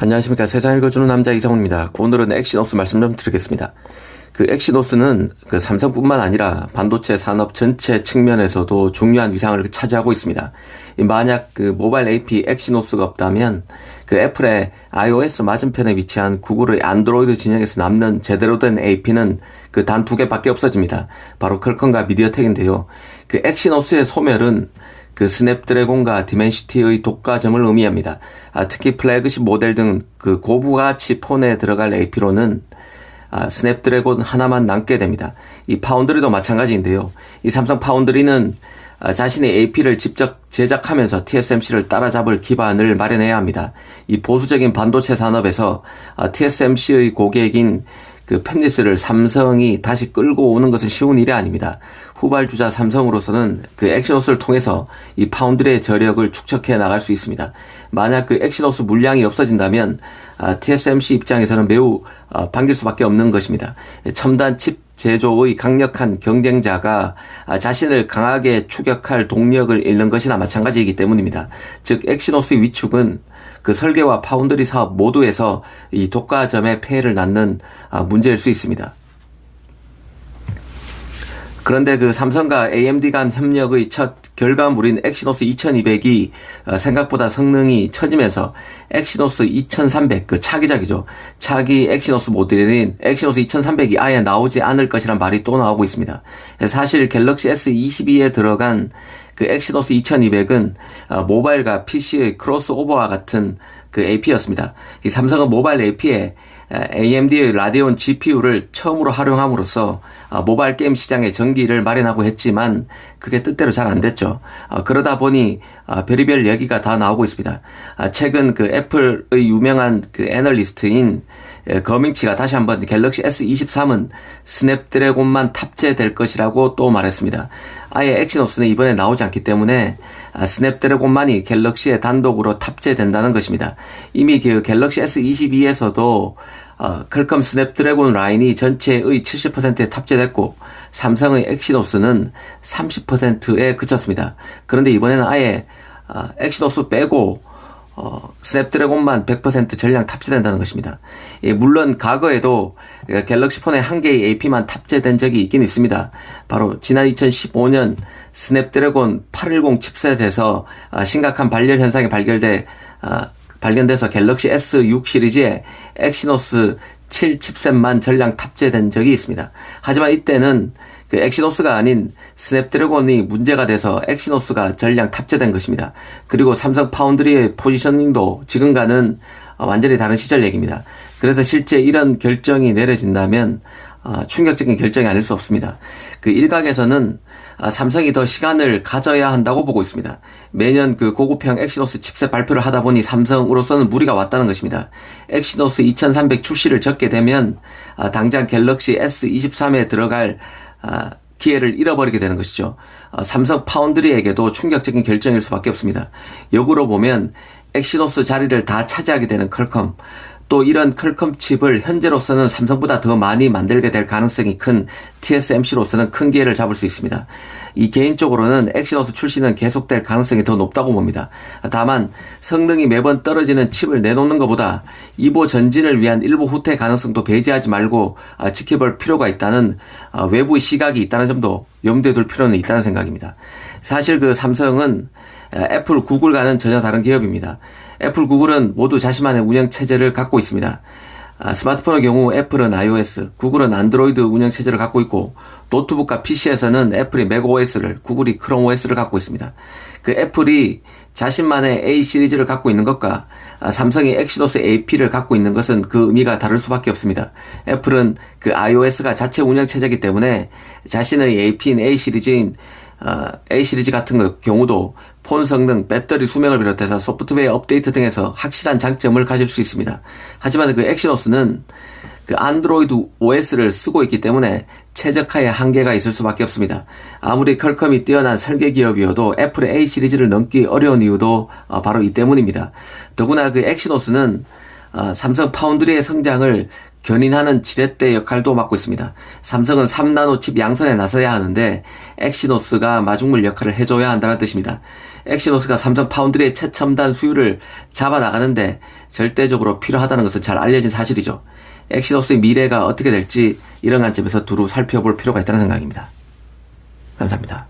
안녕하십니까. 세상 읽어주는 남자 이성훈입니다. 오늘은 엑시노스 말씀 좀 드리겠습니다. 그 엑시노스는 그 삼성뿐만 아니라 반도체 산업 전체 측면에서도 중요한 위상을 차지하고 있습니다. 만약 그 모바일 AP 엑시노스가 없다면 그 애플의 iOS 맞은편에 위치한 구글의 안드로이드 진영에서 남는 제대로 된 AP는 그 단 두 개밖에 없어집니다. 바로 컬컴과 미디어텍인데요. 그 엑시노스의 소멸은 그 스냅드래곤과 디멘시티의 독과점을 의미합니다. 아, 특히 플래그십 모델 등 그 고부가치 폰에 들어갈 AP로는 아, 스냅드래곤 하나만 남게 됩니다. 이 파운드리도 마찬가지인데요. 이 삼성 파운드리는 아, 자신의 AP를 직접 제작하면서 TSMC를 따라잡을 기반을 마련해야 합니다. 이 보수적인 반도체 산업에서 아, TSMC의 고객인 그 팹리스를 삼성이 다시 끌고 오는 것은 쉬운 일이 아닙니다. 후발주자 삼성으로서는 그 엑시노스를 통해서 이 파운드리의 저력을 축적해 나갈 수 있습니다. 만약 그 엑시노스 물량이 없어진다면 아, TSMC 입장에서는 매우 아, 반길 수밖에 없는 것입니다. 첨단 칩 제조의 강력한 경쟁자가 아, 자신을 강하게 추격할 동력을 잃는 것이나 마찬가지이기 때문입니다. 즉 엑시노스의 위축은 그 설계와 파운드리 사업 모두에서 이 독과점의 폐해를 낳는 아, 문제일 수 있습니다. 그런데 그 삼성과 AMD 간 협력의 첫 결과물인 엑시노스 2200이 어, 생각보다 성능이 처지면서 엑시노스 2300, 그 차기작이죠. 차기 엑시노스 모델인 엑시노스 2300이 아예 나오지 않을 것이란 말이 또 나오고 있습니다. 사실 갤럭시 S22에 들어간 그 엑시노스 2200은 어, 모바일과 PC의 크로스오버와 같은 그 AP였습니다. 이 삼성은 모바일 AP에 AMD의 라디온 GPU를 처음으로 활용함으로써 아, 모바일 게임 시장에 전기를 마련하고 했지만 그게 뜻대로 잘 안 됐죠. 아, 그러다 보니 아, 별의별 얘기가 다 나오고 있습니다. 최근 그 애플의 유명한 그 애널리스트인 거밍치가 다시 한번 갤럭시 S23은 스냅드래곤만 탑재될 것이라고 또 말했습니다. 아예 엑시노스는 이번에 나오지 않기 때문에 스냅드래곤만이 갤럭시에 단독으로 탑재된다는 것입니다. 이미 그 갤럭시 S22에서도 어, 퀄컴 스냅드래곤 라인이 전체의 70%에 탑재됐고 삼성의 엑시노스는 30%에 그쳤습니다. 그런데 이번에는 아예 어, 엑시노스 빼고 어, 스냅드래곤만 100% 전량 탑재된다는 것입니다. 예, 물론 과거에도 갤럭시 폰에 한 개의 AP만 탑재된 적이 있긴 있습니다. 바로 지난 2015년 스냅드래곤 810 칩셋에서 아, 심각한 발열 현상이 발견돼 아, 발견돼서 갤럭시 S6 시리즈에 엑시노스 7 칩셋만 전량 탑재된 적이 있습니다. 하지만 이때는 그 엑시노스가 아닌 스냅드래곤이 문제가 돼서 엑시노스가 전량 탑재된 것입니다. 그리고 삼성 파운드리의 포지셔닝도 지금과는 완전히 다른 시절 얘기입니다. 그래서 실제 이런 결정이 내려진다면 어, 충격적인 결정이 아닐 수 없습니다. 그 일각에서는 아, 삼성이 더 시간을 가져야 한다고 보고 있습니다. 매년 그 고급형 엑시노스 칩셋 발표를 하다 보니 삼성으로서는 무리가 왔다는 것입니다. 엑시노스 2300 출시를 적게 되면 아, 당장 갤럭시 S23에 들어갈 아, 기회를 잃어버리게 되는 것이죠. 삼성 파운드리에게도 충격적인 결정일 수밖에 없습니다. 역으로 보면 엑시노스 자리를 다 차지하게 되는 컬컴, 또 이런 컬컴 칩을 현재로서는 삼성보다 더 많이 만들게 될 가능성이 큰 TSMC로서는 큰 기회를 잡을 수 있습니다. 이 개인적으로는 엑시노스 출시는 계속될 가능성이 더 높다고 봅니다. 다만 성능이 매번 떨어지는 칩을 내놓는 것보다 이보 전진을 위한 일부 후퇴 가능성도 배제하지 말고 아, 지켜볼 필요가 있다는 아, 외부 시각이 있다는 점도 염두에 둘 필요는 있다는 생각입니다. 사실 그 삼성은 애플, 구글 과는 전혀 다른 기업입니다. 애플, 구글은 모두 자신만의 운영 체제를 갖고 있습니다. 아, 스마트폰의 경우 애플은 iOS, 구글은 안드로이드 운영 체제를 갖고 있고 노트북과 PC에서는 애플이 맥OS를, 구글이 크롬OS를 갖고 있습니다. 그 애플이 자신만의 A 시리즈를 갖고 있는 것과 아, 삼성이 엑시노스 AP를 갖고 있는 것은 그 의미가 다를 수밖에 없습니다. 애플은 그 iOS가 자체 운영 체제이기 때문에 자신의 AP인 A 시리즈인 어, A 시리즈 같은 경우도 폰 성능, 배터리 수명을 비롯해서 소프트웨어 업데이트 등에서 확실한 장점을 가질 수 있습니다. 하지만 그 엑시노스는 그 안드로이드 OS를 쓰고 있기 때문에 최적화의 한계가 있을 수밖에 없습니다. 아무리 컬컴이 뛰어난 설계 기업이어도 애플의 A 시리즈를 넘기 어려운 이유도 어, 바로 이 때문입니다. 더구나 그 엑시노스는 어, 삼성 파운드리의 성장을 견인하는 지렛대 역할도 맡고 있습니다. 삼성은 3나노 칩 양선에 나서야 하는데 엑시노스가 마중물 역할을 해줘야 한다는 뜻입니다. 엑시노스가 삼성 파운드리의 최첨단 수율을 잡아 나가는데 절대적으로 필요하다는 것은 잘 알려진 사실이죠. 엑시노스의 미래가 어떻게 될지 이런 관점에서 두루 살펴볼 필요가 있다는 생각입니다. 감사합니다.